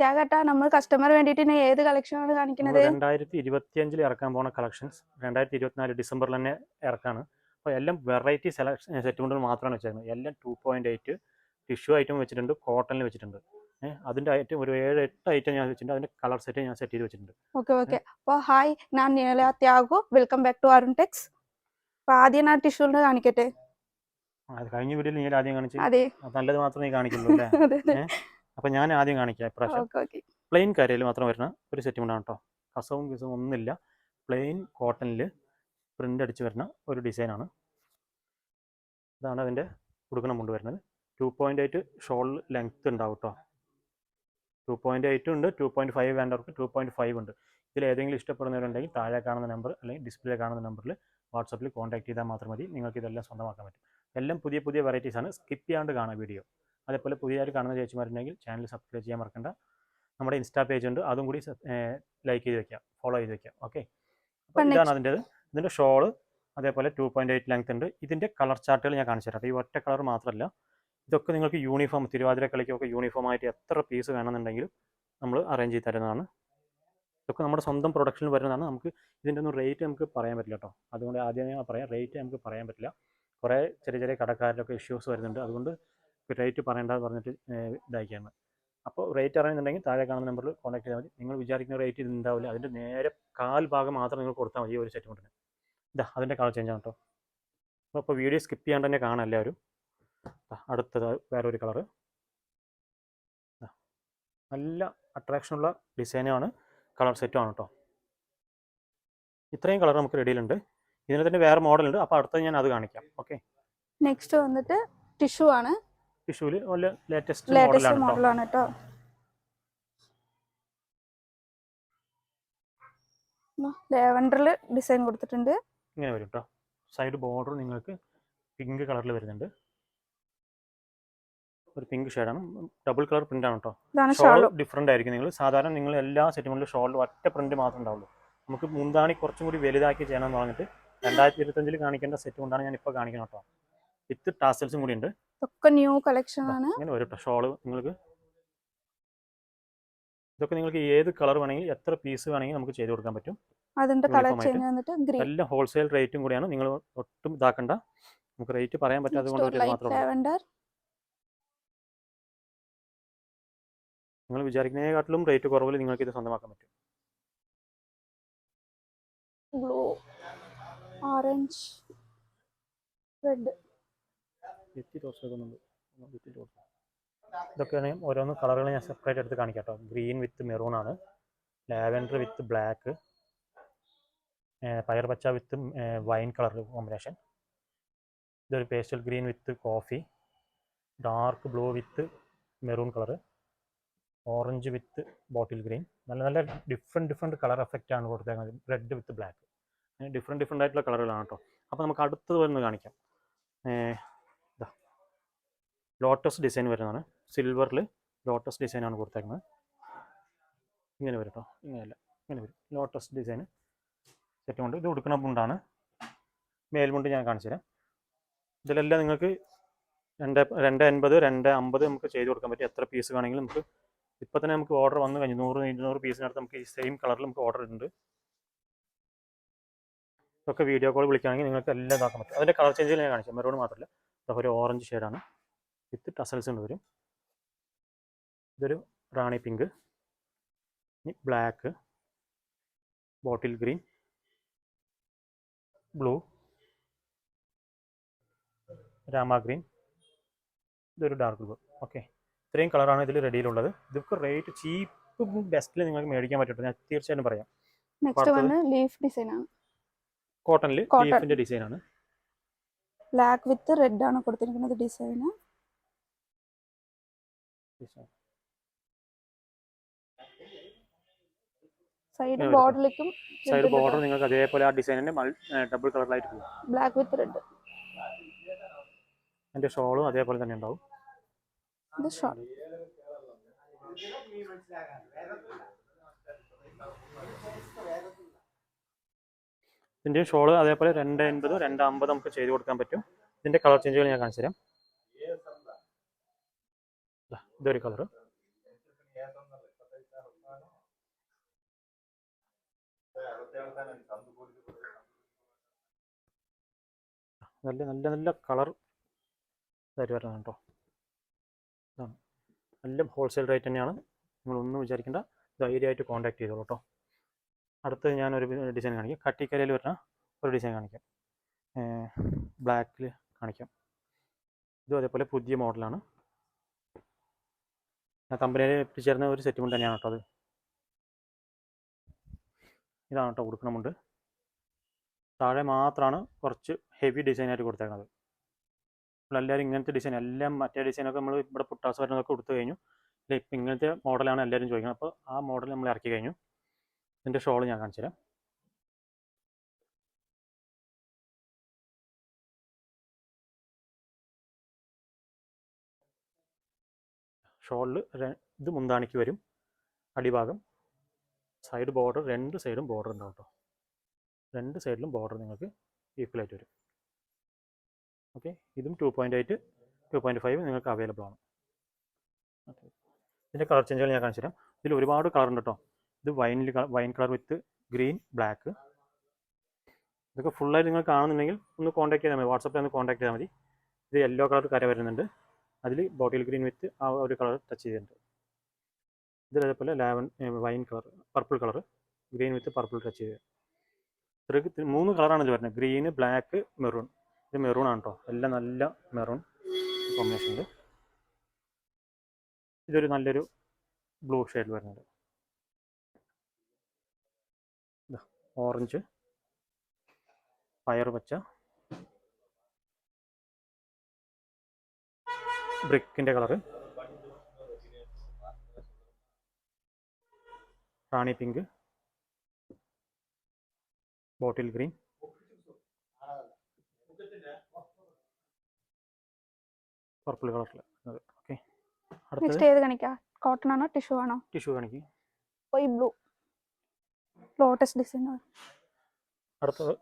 ത്യാഗേട്ടാ നമ്മൾ കസ്റ്റമർ വേണ്ടിയിട്ട് ഏത് കളക്ഷനാണ് കാണിക്കുന്നത്? രണ്ടായിരത്തി ഇരുപത്തി അഞ്ചിൽ ഇറക്കാൻ പോകുന്ന കളക്ഷൻസ് രണ്ടായിരത്തി ഇരുപത്തിനാല് ഡിസംബറിൽ തന്നെ ഇറക്കാണ്. അപ്പോൾ എല്ലാം വെറൈറ്റി സെലക്ഷൻ സെറ്റ് കൊണ്ട് മാത്രമാണ് വെച്ചേക്കുന്നത് എല്ലാം two point eight tissue item വെച്ചിട്ടുണ്ട് കോട്ടണിൽ വെച്ചിട്ടുണ്ട്. അതിന്റെ ഐറ്റം ഒരു ഏഴ് എട്ട് ഐറ്റം ഞാൻ വെച്ചിട്ടുണ്ട്. അതിന്റെ കളർ സെറ്റ് ഞാൻ സെറ്റ് ചെയ്ത് വെച്ചിട്ടുണ്ട്. Okay okay. അപ്പോൾ ഹായ് ഞാൻ Neela Thyagu. Welcome back to Arun techs അപ്പോൾ ആദ്യം ഞാൻ ടിഷ്യൂണ്ട് കാണിക്കട്ടെ? കഴിഞ്ഞ വീഡിയോയിൽ നീ ആദ്യം കാണിച്ചു. അതെ. നല്ലത് മാത്രമേ കാണിക്കുള്ളൂ അല്ലേ? അപ്പോൾ ഞാൻ ആദ്യം കാണിക്കാം ഇപ്രാവശ്യം. പ്ലെയിൻ കരയിൽ മാത്രം വരുന്ന ഒരു സെറ്റ് മുണ്ടാണ് കേട്ടോ കസവും കിസവും ഒന്നുമില്ല. പ്ലെയിൻ കോട്ടണിൽ പ്രിന്റ് അടിച്ച് വരുന്ന ഒരു ഡിസൈനാണ് ഇതാണ് അതിന്റെ കൊടുക്കണ മുണ്ട് വരുന്നത്. Two point eight shawl length ഉണ്ടാവും കേട്ടോ ടു പോയിന്റ് എയ്റ്റ് ഉണ്ട് ടു പോയിന്റ് ഫൈവ് വേണ്ടവർക്ക് ടു പോയിന്റ് ഫൈവ് ഉണ്ട്. ഇതിൽ ഏതെങ്കിലും ഇഷ്ടപ്പെടുന്നവരുണ്ടെങ്കിൽ താഴെ കാണുന്ന നമ്പർ അല്ലെങ്കിൽ ഡിസ്പ്ലേ കാണുന്ന നമ്പറിൽ വാട്സപ്പിൽ കോൺടാക്ട് ചെയ്താൽ മാത്രം മതി. നിങ്ങൾക്ക് ഇതെല്ലാം സ്വന്തമാക്കാൻ പറ്റും. എല്ലാം പുതിയ പുതിയ വെറൈറ്റീസ് ആണ്. സ്കിപ്പ് ചെയ്യാണ്ട് കാണാം വീഡിയോ അതേപോലെ പുതിയതായിട്ട് കാണുന്ന ചേച്ചിമാരുണ്ടെങ്കിൽ ചാനൽ സബ്സ്ക്രൈബ് ചെയ്യാൻ മറക്കണ്ട. നമ്മുടെ ഇൻസ്റ്റാ പേജ് ഉണ്ട്. അതും കൂടി ലൈക്ക് ചെയ്ത് വെക്കാം. ഫോളോ ചെയ്ത് വെക്കാം. ഓക്കെ അപ്പോൾ ഇതാണ് അതിന്റെത്. ഇതിന്റെ ഷോൾ അതേപോലെ ടു പോയിന്റ് എയ്റ്റ് ലെങ്ത് ഉണ്ട്. ഇതിന്റെ കളർ ചാർട്ടുകൾ ഞാൻ കാണിച്ചു തരാം ഈ ഒറ്റ കളർ മാത്രമല്ല ഇതൊക്കെ നിങ്ങൾക്ക് യൂണിഫോം തിരുവാതിര കളിക്കൊക്കെ യൂണിഫോം ആയിട്ട് എത്ര പീസ് വേണമെന്നുണ്ടെങ്കിലും നമ്മൾ അറേഞ്ച് ചെയ്ത് തരുന്നതാണ്. ഇതൊക്കെ നമ്മുടെ സ്വന്തം പ്രൊഡക്ഷനിൽ വരുന്നതാണ്. നമുക്ക് ഇതിന്റെ ഒന്നും റേറ്റ് നമുക്ക് പറയാൻ പറ്റില്ല കേട്ടോ. അതുകൊണ്ട് ആദ്യമേ ഞാൻ പറയാം. റേറ്റ് നമുക്ക് പറയാൻ പറ്റില്ല. കുറേ ചെറിയ ചെറിയ കടക്കാരിലൊക്കെ ഇഷ്യൂസ് വരുന്നുണ്ട്. അതുകൊണ്ട് റേറ്റ് പറയേണ്ടത് പറഞ്ഞിട്ട് ഇതാക്കിയാണ്. അപ്പോൾ റേറ്റ് അറിയുന്നുണ്ടെങ്കിൽ താഴെ കാണുന്ന നമ്പറിൽ കോൺടാക്ട് ചെയ്താൽ മതി. നിങ്ങൾ വിചാരിക്കുന്ന റേറ്റ് ഇത് ഉണ്ടാവില്ല അതിന്റെ നേരെ കാൽ ഭാഗം മാത്രം നിങ്ങൾ കൊടുത്താൽ മതി ഈ ഒരു സെറ്റ് ഇതാ അതിന്റെ കളർ ചേഞ്ച് ആണ് കേട്ടോ അപ്പോൾ അപ്പോൾ വീഡിയോ സ്കിപ്പ് ചെയ്യാണ്ട് തന്നെ കാണാം എല്ലാവരും. അടുത്തത് വേറെ ഒരു കളറ് നല്ല അട്രാക്ഷനുള്ള ഡിസൈനാണ് കളർ സെറ്റും ആണ് കേട്ടോ ഇത്രയും കളർ നമുക്ക് റെഡിയിലുണ്ട് ഇതിന് തന്നെ വേറെ മോഡലുണ്ട് അപ്പോൾ അടുത്തത് ഞാൻ അത് കാണിക്കാം. ഓക്കെ നെക്സ്റ്റ് വന്നിട്ട് ടിഷ്യൂ ആണ്. ടിഷ്യൂൽ നല്ല ലേറ്റസ്റ്റ് ലേറ്റസ്റ്റ് മോഡലാണ് കേട്ടോ കേട്ടോ ഡിസൈൻ കൊടുത്തിട്ടുണ്ട്. ഇങ്ങനെ വരും കേട്ടോ സൈഡ് ബോർഡർ നിങ്ങൾക്ക് പിങ്ക് കളറിൽ വരുന്നുണ്ട്. ഒരു പിങ്ക് ഷെയ്ഡാണ് ഡബിൾ കളർ പ്രിന്റ് ആണ് കേട്ടോ ഷോൾ ഡിഫറെന്റ് ആയിരിക്കും നിങ്ങൾ സാധാരണ നിങ്ങൾ എല്ലാ സെറ്റുകളിലും ഷോളിലും ഒറ്റ പ്രിന്റ് മാത്രമേ ഉണ്ടാവുള്ളൂ. നമുക്ക് മുന്താണി കുറച്ചും കൂടി വലുതാക്കി ചെയ്യണം എന്ന് പറഞ്ഞിട്ട് രണ്ടായിരത്തി ഇരുപത്തഞ്ചിൽ കാണിക്കേണ്ട സെറ്റ് കൊണ്ടാണ് ഞാൻ ഇപ്പോൾ കാണിക്കുന്നത് കേട്ടോ വിത്ത് ടാസൽസും കൂടി ഉണ്ട്. ഇതൊക്കെ ന്യൂ കളക്ഷൻ ആണ്. ഇങ്ങനെ ഒരു ഷോൾ നിങ്ങൾക്ക്. ഇതൊക്കെ നിങ്ങൾക്ക് ഏത് കളർ വേണമെങ്കിൽ എത്ര പീസ് വേണമെങ്കിൽ നമുക്ക് ചെയ്ത് കൊടുക്കാൻ പറ്റും. അതിന്റെ കളർ ചേഞ്ച് വന്നിട്ട് ഗ്രീൻ എല്ലാം ഹോൾസെയിൽ റേറ്റും കൂടിയാണ്. നിങ്ങൾ ഒട്ടും ഇതാക്കണ്ട. നമുക്ക് റേറ്റ് പറയാൻ പറ്റാത്തത് കൊണ്ട് മാത്രമേ നിങ്ങൾ വിചാരിക്കുന്നതിനെക്കാട്ടിലും റേറ്റ് കുറവിൽ നിങ്ങൾക്ക് ഇത് സ്വന്തമാക്കാൻ പറ്റും. ബ്ലൂ ഓറഞ്ച് റെഡ് എത്തി തോന്നുന്നുണ്ട് ഭിത്തി ടോസ് ഇതൊക്കെയാണ് ഓരോന്ന് കളറുകൾ ഞാൻ സെപ്പറേറ്റ് എടുത്ത് കാണിക്കാം കേട്ടോ. ഗ്രീൻ വിത്ത് മെറൂൺ ആണ്. ലാവൻഡർ വിത്ത് ബ്ലാക്ക് പയർ പച്ച വിത്ത് വൈൻ കളർ കോമ്പിനേഷൻ ഇതൊരു pastel green with coffee dark blue with maroon colour orange with bottle green നല്ല നല്ല ഡിഫറെന്റ് ഡിഫറെന്റ് കളർ എഫക്റ്റ് ആണ് കൊടുത്തേക്കുന്നത്. Red with black different different ആയിട്ടുള്ള കളറുകളാണ് കേട്ടോ. അപ്പോൾ നമുക്ക് അടുത്തത് വരുന്നത് കാണിക്കാം. ലോട്ടസ് ഡിസൈൻ വരുന്നതാണ്. സിൽവറിൽ ലോട്ടസ് ഡിസൈനാണ് കൊടുത്തേക്കുന്നത്. ഇങ്ങനെ വരും കേട്ടോ ഇങ്ങനെയല്ല ഇങ്ങനെ വരും. ലോട്ടസ് ഡിസൈൻ സെറ്റ് കൊണ്ട് ഇത് ഉടുക്കുന്ന മുണ്ടാണ്. മേൽമുണ്ട് ഞാൻ കാണിച്ചു തരാം. ഇതിലെല്ലാം നിങ്ങൾക്ക് രണ്ട് രണ്ട് എൺപത് രണ്ട് അമ്പത് നമുക്ക് ചെയ്ത് കൊടുക്കാൻ പറ്റും. എത്ര പീസ് വേണമെങ്കിലും നമുക്ക് ഇപ്പം തന്നെ നമുക്ക് ഓർഡർ വന്നു കഴിഞ്ഞു. നൂറ് ഇരുന്നൂറ് പീസിനടുത്ത് നമുക്ക് ഈ സെയിം കളറിൽ നമുക്ക് ഓർഡർ ഉണ്ട് ഇതൊക്കെ വീഡിയോ കോൾ വിളിക്കുകയാണെങ്കിൽ നിങ്ങൾക്ക് എല്ലാം ഇതാക്കാൻ പറ്റും. അതിന്റെ കളർ ചേഞ്ചിൽ ഞാൻ കാണിച്ചു മെറൂൺ മാത്രമല്ല. ഇതൊക്കെ ഒരു ഓറഞ്ച് ഷെയ്ഡാണ് വിത്ത് ടസൽസ് എന്ന് വരും. ഇതൊരു Rani pink black bottle green blue Rama green ഇതൊരു ഡാർക്ക് ബ്ലൂ. ഓക്കെ. ഇത്രയും കളറാണ് ഇതിൽ റെഡിയിലുള്ളത്. ഇതൊക്കെ റേറ്റ് ചീപ്പ് ബെസ്റ്റിൽ നിങ്ങൾക്ക് മേടിക്കാൻ പറ്റും ഞാൻ തീർച്ചയായിട്ടും പറയാം. നെക്സ്റ്റ് അടുത്തത്? ലീഫ് ഡിസൈൻ ആണ്. കോട്ടണിൽ ബ്ലാക്ക് വിത്ത് റെഡ് ആണ്. കൊടുത്തിരിക്കുന്നത് ഡിസൈൻ സൈഡ് ബോർഡറിലേക്കും സൈഡ് ബോർഡർ നിങ്ങൾക്ക് അതേപോലെ ആ ഡിസൈനിന്റെ ഡബിൾ കളറിലായിട്ട് പോകും ബ്ലാക്ക് വിത്ത് റെഡ് അതിന്റെ ഷോളും അതേപോലെ തന്നെ ഉണ്ടാവും. ഇത് ഷോർട്ട് ഇതിന്റെ ഷോൾ അതേപോലെ രണ്ട് എൺപത് രണ്ട് അമ്പത് നമുക്ക് ചെയ്ത് കൊടുക്കാൻ പറ്റും. ഇതിന്റെ കളർ ചേഞ്ചുകൾ ഞാൻ കാണിച്ചു തരാം ഇതൊരു കളറ്. നല്ല നല്ല നല്ല കളർ ഇതായിട്ട് വരുന്നുണ്ടോ ഇതാണ്. എല്ലാം ഹോൾസെയിൽ റേറ്റ് തന്നെയാണ്. നിങ്ങളൊന്നും വിചാരിക്കേണ്ട. ധൈര്യമായിട്ട് കോൺടാക്ട് ചെയ്തോളൂ കേട്ടോ അടുത്ത് ഞാനൊരു ഡിസൈൻ കാണിക്കാം. കട്ടിക്കരയിൽ വരുന്ന ഒരു ഡിസൈൻ കാണിക്കാം. ബ്ലാക്കിൽ കാണിക്കാം. ഇതും അതേപോലെ പുതിയ മോഡലാണ്. കമ്പനിയിൽ എത്തിച്ചേർന്ന ഒരു സെറ്റ് മുണ്ട് തന്നെയാണ് കേട്ടോ അത്. ഇതാണ് കേട്ടോ കൊടുക്കണമുണ്ട് താഴെ മാത്രമാണ് കുറച്ച് ഹെവി ഡിസൈനായിട്ട് കൊടുത്തേക്കുന്നത് നമ്മളെല്ലാവരും ഇങ്ങനത്തെ ഡിസൈൻ എല്ലാം മറ്റേ ഡിസൈനൊക്കെ നമ്മൾ ഇവിടെ പുട്ടാസ് വരുന്നതൊക്കെ കൊടുത്തു കഴിഞ്ഞു. ഇപ്പം ഇങ്ങനത്തെ മോഡലാണ് എല്ലാവരും ചോദിക്കുന്നത്. അപ്പോൾ ആ മോഡൽ നമ്മൾ ഇറക്കി കഴിഞ്ഞു. ഇതിന്റെ ഷോൾ ഞാൻ കാണിച്ചു തരാം ഷോളിൽ ഇത് മുന്താണിക്ക് വരും. അടിഭാഗം സൈഡ് ബോർഡർ രണ്ട് സൈഡും ബോർഡർ ഉണ്ടാവും കേട്ടോ രണ്ട് സൈഡിലും ബോർഡർ നിങ്ങൾക്ക് ഈക്വലായിട്ട് വരും. ഓക്കെ? ഇതും two point eight two point five നിങ്ങൾക്ക് അവൈലബിൾ ആണ്. ഓക്കെ. ഇതിന്റെ കളർ ചേഞ്ചുകൾ ഞാൻ കാണിച്ചു തരാം ഇതിൽ ഒരുപാട് കളർ ഉണ്ട് കേട്ടോ ഇത് വൈനിൽ wine colour with green black ഇതൊക്കെ ഫുള്ളായിട്ട് നിങ്ങൾ കാണുന്നുണ്ടെങ്കിൽ ഒന്ന് കോൺടാക്ട് ചെയ്താൽ മതി. വാട്സപ്പിൽ ഒന്ന് കോൺടാക്ട് ചെയ്താൽ മതി. ഇത് യെല്ലോ കളർ കര വരുന്നുണ്ട്. അതിൽ ബോട്ടിൽ ഗ്രീൻ വിത്ത് ആ ഒരു കളർ ടച്ച് ചെയ്തിട്ടുണ്ട്. ഇതിൽ അതേപോലെ ലാവൻ wine colour purple colour green with purple touch ചെയ്ത്. ഇത്രയ്ക്ക് മൂന്ന് കളറാണ് ഇത് വരുന്നത്. ഗ്രീന് ബ്ലാക്ക് മെറൂൺ ഇത് മെറൂൺ ആണ് കേട്ടോ എല്ലാം നല്ല മെറൂൺ കോമ്പിനേഷൻ ഉണ്ട് ഇതൊരു നല്ലൊരു ബ്ലൂ ഷെയ്ഡിൽ വരുന്നുണ്ട്. ഓറഞ്ച് പയർ പച്ച ബ്രിക്കിന്റെ colour. Rani pink. Bottle green. Purple കളറിൽ ഓക്കെ. നെക്സ്റ്റ് ഏത് കാണിക്കാം? കോട്ടൺ ആണോ ടിഷ്യൂ ആണോ? ടിഷ്യൂ കാണിക്കും. ഈ ബ്ലൂ ലോട്ടസ് ഡിസൈൻ അടുത്തത്?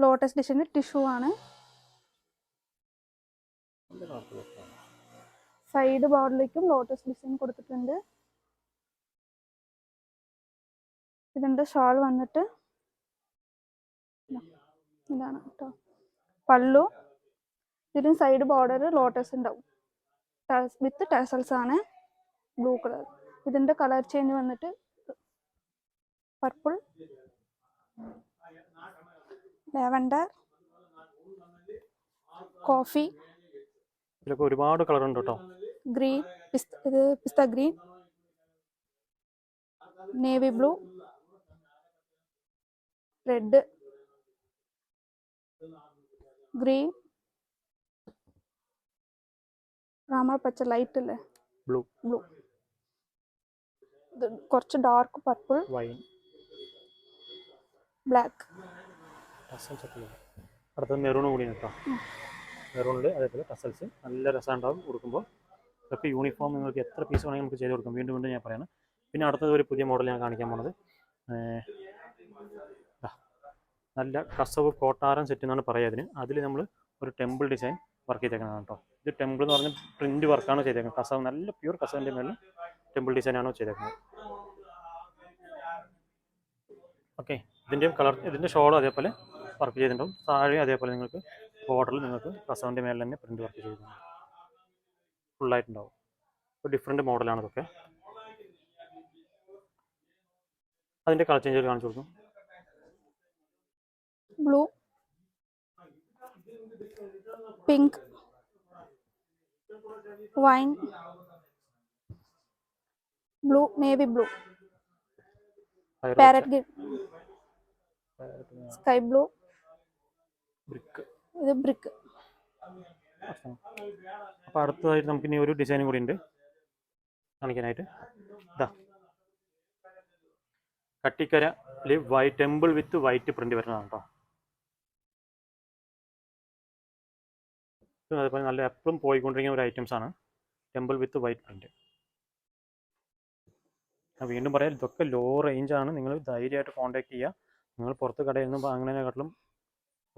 ലോട്ടസ് ഡിസൈൻ ടിഷ്യൂ ആണ്. സൈഡ് ബോർഡിലേക്കും ലോട്ടസ് ഡിസൈൻ കൊടുത്തിട്ടുണ്ട്. ഇതിന്റെ ഷാൾ വന്നിട്ട് ഇതാണ് കേട്ടോ പല്ലു. ഇതിലും സൈഡ് ബോർഡർ ലോട്ടസ് ഉണ്ടാവും. വിത്ത് ടാസൽസ് ആണ്. ബ്ലൂ കളർ ഇതിന്റെ കളർ ചേഞ്ച് വന്നിട്ട് പർപ്പിൾ ലാവൻഡർ കോഫി ഇതിലൊക്കെ ഒരുപാട് കളർ ഉണ്ട് കേട്ടോ ഗ്രീൻ ഇത് പിസ്ത green navy blue red green Rama പച്ച ലൈറ്റ് അല്ലേ? ബ്ലൂ ബ്ലൂ കുറച്ച് ഡാർക്ക് പർപ്പിൾ വൈൻ ബ്ലാക്ക്. അടുത്തത് മെറൂൺ കൂടി കേട്ടോ മെറൂണിൽ അതേപോലെ ടസൽസ് നല്ല രസം ഉണ്ടാവും കൊടുക്കുമ്പോൾ ഇതൊക്കെ യൂണിഫോം നിങ്ങൾക്ക് എത്ര പീസ് വേണമെങ്കിൽ നമുക്ക് ചെയ്ത് കൊടുക്കും. വീണ്ടും വീണ്ടും ഞാൻ പറയാണ്. പിന്നെ അടുത്തത് ഒരു പുതിയ മോഡൽ ഞാൻ കാണിക്കാൻ പോണത്. നല്ല കസവ് കോട്ടാരം സെറ്റ് എന്നാണ് പറയുക അതിന്. അതിൽ നമ്മൾ ഒരു ടെമ്പിൾ ഡിസൈൻ വർക്ക് ചെയ്തേക്കുന്നതാണ് കേട്ടോ. ഇത് ടെമ്പിൾ എന്ന് പറഞ്ഞ പ്രിന്റ് വർക്കാണ് ചെയ്തേക്കുന്നത്. കസവ് നല്ല പ്യൂർ കസവിന്റെ മേളിൽ ടെമ്പിൾ ഡിസൈനാണ് ചെയ്തേക്കുന്നത്. ഓക്കെ ഇതിന്റെ കളർ ഇതിന്റെ ഷോളും അതേപോലെ വർക്ക് ചെയ്തിട്ടുണ്ടാവും. താഴെ അതേപോലെ നിങ്ങൾക്ക് ബോർഡറിൽ നിങ്ങൾക്ക് കസവിന്റെ മേലെ തന്നെ പ്രിന്റ് വർക്ക് ചെയ്തിട്ടുണ്ട് ഫുള്ളായിട്ടുണ്ടാവും. ഒരു ഡിഫറെന്റ് മോഡലാണ് ഇതൊക്കെ. അതിന്റെ കളർ ചേഞ്ച് കാണിച്ചു കൊടുക്കും. Blue pink wine blue navy blue parrot sky blue brick ഇത് ബ്രിക്ക് അപ്പോൾ അടുത്തതായിട്ട് നമുക്ക് ഇനി ഒരു ഡിസൈനും കൂടി ഉണ്ട്. കാണിക്കാനായിട്ട്. ഇതാ കട്ടിക്കര white temple with white print വരുന്നതാണ് കേട്ടോ അതേപോലെ നല്ല എപ്പോഴും പോയിക്കൊണ്ടിരിക്കുന്ന ഒരു ഐറ്റംസ് ആണ്. ടെമ്പിൾ വിത്ത് വൈറ്റ് പ്രിന്റ് ഞാൻ വീണ്ടും പറയാം ഇതൊക്കെ ലോ റേഞ്ചാണ് നിങ്ങൾ ധൈര്യമായിട്ട് കോൺടാക്ട് ചെയ്യുക. നിങ്ങൾ പുറത്ത് കടയിൽ നിന്ന് വാങ്ങുന്നതിനെക്കാട്ടിലും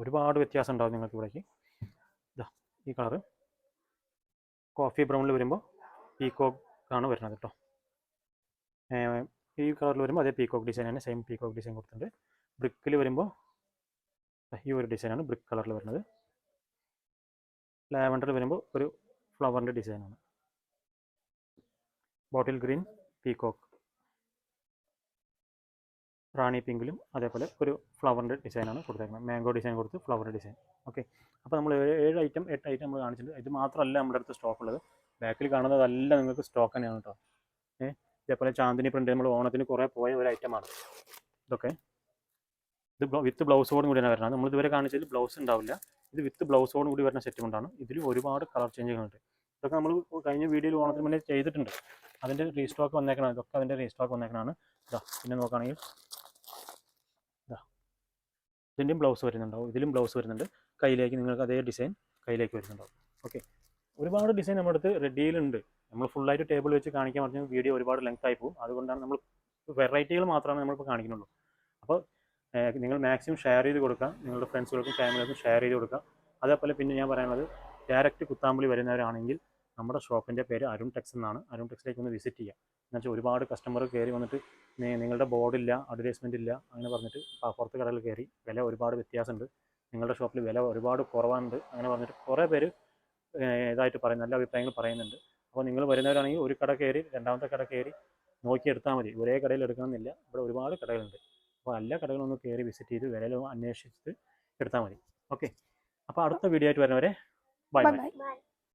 ഒരുപാട് വ്യത്യാസം ഉണ്ടാവും നിങ്ങൾക്ക് ഇവിടേക്ക്. ഇതാ ഈ കളറ്. കോഫി ബ്രൗണിൽ വരുമ്പോൾ പീക്കോക്ക് ആണ് വരുന്നത് കേട്ടോ ഈ കളറിൽ വരുമ്പോൾ അതേ പീക്കോക്ക് ഡിസൈൻ തന്നെ സെയിം പീക്കോക്ക് ഡിസൈൻ കൊടുത്തിട്ടുണ്ട്. ബ്രിക്കിൽ വരുമ്പോൾ ഈ ഒരു ഡിസൈനാണ് ബ്രിക്ക് കളറിൽ വരുന്നത്. ലാവൻഡറിൽ വരുമ്പോൾ ഒരു ഫ്ലവറിന്റെ ഡിസൈനാണ് ബോട്ടിൽ ഗ്രീൻ പീക്കോക്ക് റാണി പിങ്കിലും അതേപോലെ ഒരു ഫ്ലവറിന്റെ ഡിസൈനാണ് കൊടുത്തേക്കുന്നത്. മാംഗോ ഡിസൈൻ കൊടുത്ത് ഫ്ലവറിന്റെ ഡിസൈൻ. ഓക്കെ. അപ്പോൾ നമ്മൾ ഏഴ് ഐറ്റം എട്ട് ഐറ്റം നമ്മൾ കാണിച്ചിട്ടുണ്ട്. ഇത് മാത്രമല്ല നമ്മുടെ അടുത്ത് സ്റ്റോക്ക് ഉള്ളത്. ബാക്കിൽ കാണുന്നതെല്ലാം നിങ്ങൾക്ക് സ്റ്റോക്ക് തന്നെയാണ് കേട്ടോ. ഏ ഇതേപോലെ ചാന്ദിനി പ്രിന്റ് നമ്മൾ ഓണത്തിന് കുറേ പോയ ഒരു ഐറ്റമാണ് ഇതൊക്കെ. ഇത് വിത്ത് ബ്ലൗസോടും കൂടിയാണ് വരുന്നത് നമ്മൾ ഇതുവരെ കാണിച്ചതിൽ ബ്ലൗസ് ഉണ്ടാവില്ല. ഇത് വിത്ത് ബ്ലൗസോടും കൂടി വരുന്ന സെറ്റ് കൊണ്ടാണ്. ഇതിൽ ഒരുപാട് കളർ ചേഞ്ചുകളുണ്ട് ഇതൊക്കെ നമ്മൾ കഴിഞ്ഞ വീഡിയോയിൽ ഓണത്തിന് മുന്നേ ചെയ്തിട്ടുണ്ട്. അതിന്റെ റീസ്റ്റോക്ക് വന്നേക്കണം ഇതൊക്കെ അതിന്റെ റീസ്റ്റോക്ക് വന്നേക്കണമാണ് ഇതാ പിന്നെ നോക്കുകയാണെങ്കിൽ ഇതിന്റെയും ബ്ലൗസ് വരുന്നുണ്ടാവും. ഇതിലും ബ്ലൗസ് വരുന്നുണ്ട്. കയ്യിലേക്ക് നിങ്ങൾക്ക് അതേ ഡിസൈൻ കയ്യിലേക്ക് വരുന്നുണ്ടാവും. ഓക്കെ ഒരുപാട് ഡിസൈൻ നമ്മുടെ അടുത്ത് റെഡിയിലുണ്ട് നമ്മൾ ഫുള്ളായിട്ട് ടേബിൾ വെച്ച് കാണിക്കാൻ പറഞ്ഞ വീഡിയോ ഒരുപാട് ലെങ്ത് ആയി പോകും. അതുകൊണ്ടാണ് നമ്മൾ വെറൈറ്റികൾ മാത്രമാണ് നമ്മളിപ്പോൾ കാണിക്കുന്നുള്ളൂ. അപ്പോൾ നിങ്ങൾ മാക്സിമം ഷെയർ ചെയ്ത് കൊടുക്കുക നിങ്ങളുടെ ഫ്രണ്ട്സുകൾക്കും ഫാമിലികൾക്കും ഷെയർ ചെയ്ത് കൊടുക്കുക അതേപോലെ പിന്നെ ഞാൻ പറയുന്നത് ഡയറക്റ്റ് കുത്താമ്പളി വരുന്നവരാണെങ്കിൽ നമ്മുടെ ഷോപ്പിന്റെ പേര് അരുൺ ടെക്സ് എന്നാണ്. അരുൺ ടെക്സിലേക്ക് ഒന്ന് വിസിറ്റ് ചെയ്യുക എന്നുവെച്ചാൽ ഒരുപാട് കസ്റ്റമർ കയറി വന്നിട്ട് നിങ്ങളുടെ ബോർഡില്ല അഡ്വർടൈസ്മെന്റ് ഇല്ല അങ്ങനെ പറഞ്ഞിട്ട് പുറത്ത് കടകളിൽ കയറി വില ഒരുപാട് വ്യത്യാസമുണ്ട്. നിങ്ങളുടെ ഷോപ്പിൽ വില ഒരുപാട് കുറവാണ് അങ്ങനെ പറഞ്ഞിട്ട് കുറേ പേര് ഇതായിട്ട് പറയും നല്ല അഭിപ്രായങ്ങൾ പറയുന്നുണ്ട്. അപ്പോൾ നിങ്ങൾ വരുന്നവരാണെങ്കിൽ ഒരു കട കയറി രണ്ടാമത്തെ കട കയറി നോക്കിയെടുത്താൽ മതി. ഒരേ കടയിൽ എടുക്കണമെന്നില്ല. ഇവിടെ ഒരുപാട് കടകളുണ്ട്. അപ്പോൾ എല്ലാ കടകളും ഒന്ന് കയറി വിസിറ്റ് ചെയ്ത് വിലയിൽ അന്വേഷിച്ചിട്ട് എടുത്താൽ മതി. ഓക്കെ. അപ്പോൾ അടുത്ത വീഡിയോ ആയിട്ട് വരുന്നവരെ ബൈ ബൈ.